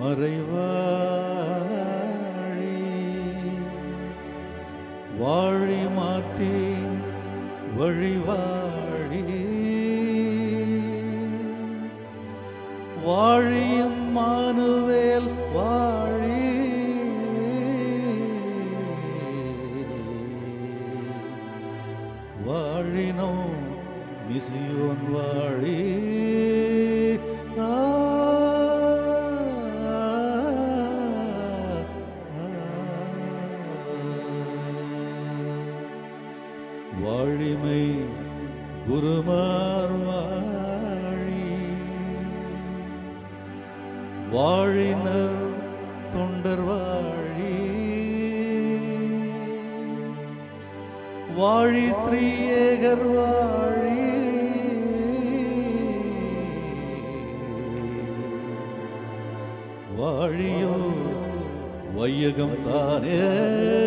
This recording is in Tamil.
மறைவாழி. வாழி மாற்றேன் வழிவாழி வாழியும் மானுவேல் வாழி. வாழினோ மிசியோன் வாழி. வாழிமை குருமார் வாழி. வாழினர் தொண்டர் வாழி. வாழி திரியேகர் வாழி. வாழியோ வையகம் தானே.